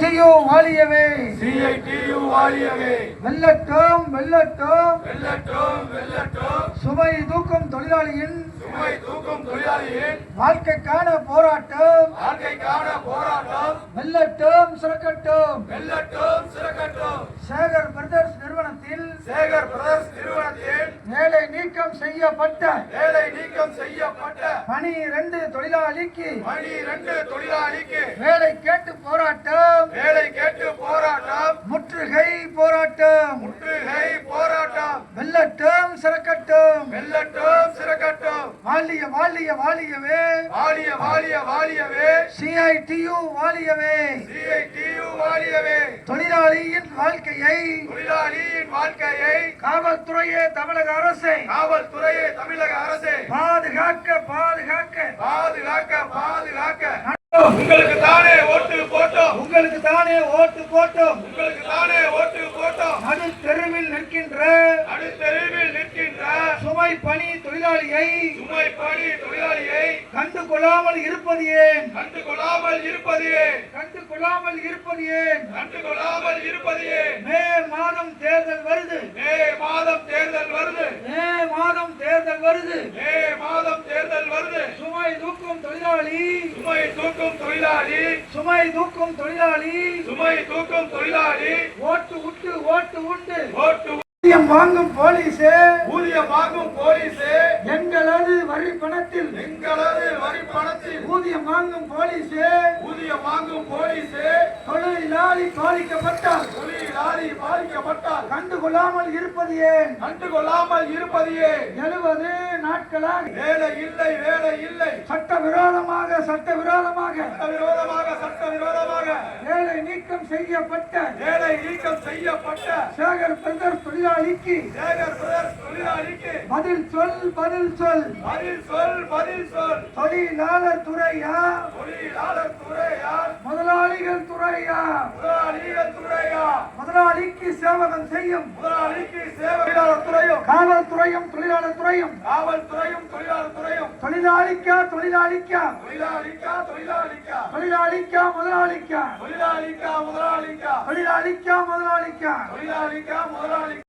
Deo வாழியவே CITU வாழியவே வெல்லட்டும் வெல்லட்டும். வெல்லட்டும் வெல்லட்டும். சுமை தூக்கும் தொழிலாளியின் சுமை தூக்கும் தொழிலாளியின் வாழ்க்கைக்கான போராட்டம். வாழ்க்கைக்கான போராட்டம். வெல்லட்டும் சிறக்கட்டும் வெல்லட்டும் சிறக்கட்டும் சேகர் பிரதர்ஸ் நிறுவனத்தில் சேகர் பிரதர்ஸ் நிறுவனத்தில் வேலை நீக்கம் செய்யப்பட்ட வேலை நீக்கம் செய்யப்பட்ட பனிரெண்டு தொழிலாளிக்கு பணி ரெண்டு தொழிலாளிக்கு வேலை கேட்டு போராட்டம். வேலை கேட்டு போராட்டம். முற்றுகை போராட்டம். முற்றுகை போராட்டம். வெல்லட்டும் சிறக்கட்டும். வெல்லட்டும் சிறக்கட்டும். வாழிய வாழிய வாழியவே வாழிய வாழிய வாழியவே சிஐடியு வாழியவே சிஐடியு வாழியவே தொழிலாளியின் வாழ்க்கையை. தொழிலாளியின் வாழ்க்கையை. காவல்துறையே தமிழக அரசை. காவல்துறையை தமிழக அரசு. பாதுகாக்க பாதுகாக்க. பாதுகாக்க பாதுகாக்க. உங்களுக்கு தானே உங்களுக்கு தானே ஓட்டு போட்டோம். உங்களுக்கு தானே ஓட்டு போட்டோம். நடு தெருவில் நிற்கின்ற நடுத்தெருவில் நிற்கின்ற சுமை பணி தொழிலாளியை சுமை பணி தொழிலாளியை கண்டு கொள்ளாமல் இருப்பது ஏன்? கண்டு கொள்ளாமல் இருப்பது ஏன்? கண்டு கொள்ளாமல் இருப்பது ஏன்? கண்டு கொள்ளாமல் இருப்பது ஏன்? மே மாதம் தேர்தல் வருது. மே மாதம் தேர்தல் வருது. மே மாதம் தேர்தல் வருது. மே மாதம் தேர்தல் வருது சுமை தூக்கும் தொழிலாளி. சுமை தூக்கும் தொழிலாளி. சுமை தூக்கும் தொழிலாளி. சுமை தூக்கும் தொழிலாளி. ஓட்டு விட்டு ஓட்டு உண்டு. ஓட்டு ஊதியம் வாங்கும் போலீஸே. ஊதியம் வாங்கும் போலீஸே. எங்களது வரி பணத்தில். எங்களது வரி பணத்தில். ஊதியம் வாங்கும் போலீஸே. ஊதியம் வாங்கும் போலீஸே. தொழிலாளி பாதிக்கப்பட்டால். தொழிலாளி பாதிக்கப்பட்டால் கண்டு கொள்ளாமல் இருப்பது ஏன்? கண்டு கொள்ளாமல் இருப்பது ஏன்? எழுபது நாட்களாக வேலை இல்லை வேலை இல்லை. சட்டவிரோதமாக சட்டவிரோதமாக சட்டவிரோதமாக சட்டவிரோதமாக. வேலை நீக்கம் செய்யப்பட்ட வேலை நீக்கம் செய்யப்பட்ட சேகர் பிரதர் தொழிலாளிக்கு சேகர் பிரதர்ஸ் தொழிலாளிக்கு. பதில் சொல் பதில் சொல். பதில் சொல் பதில் சொல். தொழிலாளர் துறையா? தொழிலாளர் துறையா? முதலாளிகள் துறையா? முதலாளிக்கு சேவகம் செய்யும். முதலாளிக்கு சேவையாளர் துறையும் காவல்துறையும். தொழிலாளர் துறையும் காவல்துறையும் தொழிலாளர் துறையும் தொழிலாளிக்கா தொழிலாளிக்கா. தொழிலாளிக்கா தொழிலாளிக்கா. தொழிலாளிக்கா முதலாளிக்கா. தொழிலாளிக்கா முதலாளிக்கா. தொழிலாளிக்கா முதலாளிக்கா. தொழிலாளிக்கா முதலாளி